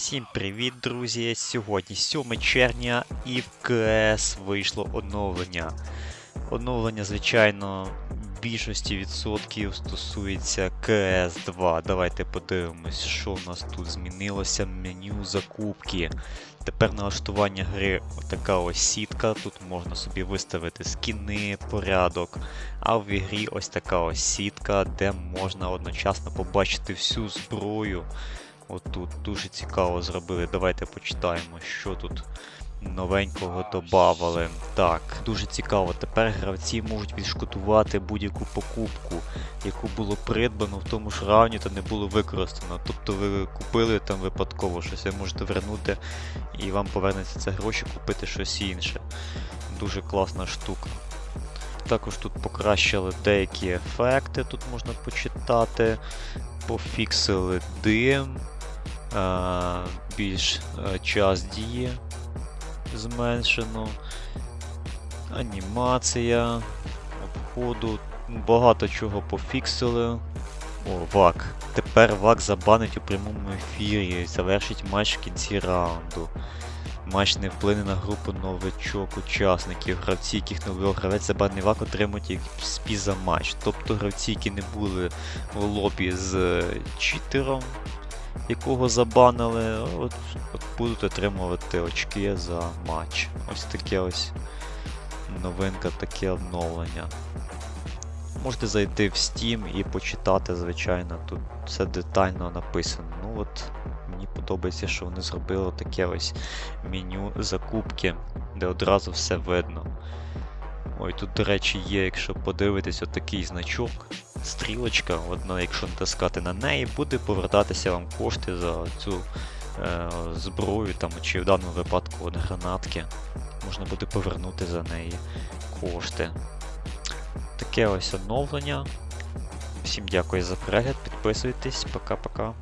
Всім привіт, друзі! Сьогодні 7 червня і в КС вийшло оновлення. Оновлення, звичайно, більшості відсотків стосується КС 2. Давайте подивимось, що в нас тут змінилося. Меню закупки. Тепер налаштування гри така ось сітка. Тут можна собі виставити скіни, порядок. А в ігрі ось така ось сітка, де можна одночасно побачити всю зброю. Отут дуже цікаво зробили. Давайте почитаємо, що тут новенького додавали. Так, дуже цікаво. Тепер гравці можуть відшкодувати будь-яку покупку, яку було придбано в тому ж рауні та не було використано. Тобто ви купили там випадково щось, ви можете вернути і вам повернеться це гроші купити щось інше. Дуже класна штука. Також тут покращили деякі ефекти, тут можна почитати. Пофіксили дим, більш е, час дії зменшено. Анімація, обходу. Багато чого пофіксили. О, ВАК. Тепер ВАК забанить у прямому ефірі. Завершить матч в кінці раунду. Матч не вплине на групу новичок учасників. Гравці, яких не вивів гравець забаний ВАК, отримують XP за матч. Тобто гравці, які не були в лобі з е, читером, якого забанили, от, будуть отримувати очки за матч. Ось таке ось новинка, таке обновлення. Можете зайти в Steam і почитати, звичайно, тут все детально написано. Ну от мені подобається, що вони зробили таке ось меню закупки, де одразу все видно. Ой, тут, до речі, є, якщо подивитись, отакий значок, стрілочка, одна, якщо натискати на неї, буде повертатися вам кошти за цю е, зброю, там, чи в даному випадку от гранатки. Можна буде повернути за неї кошти. Таке ось оновлення. Всім дякую за перегляд, підписуйтесь, пока-пока.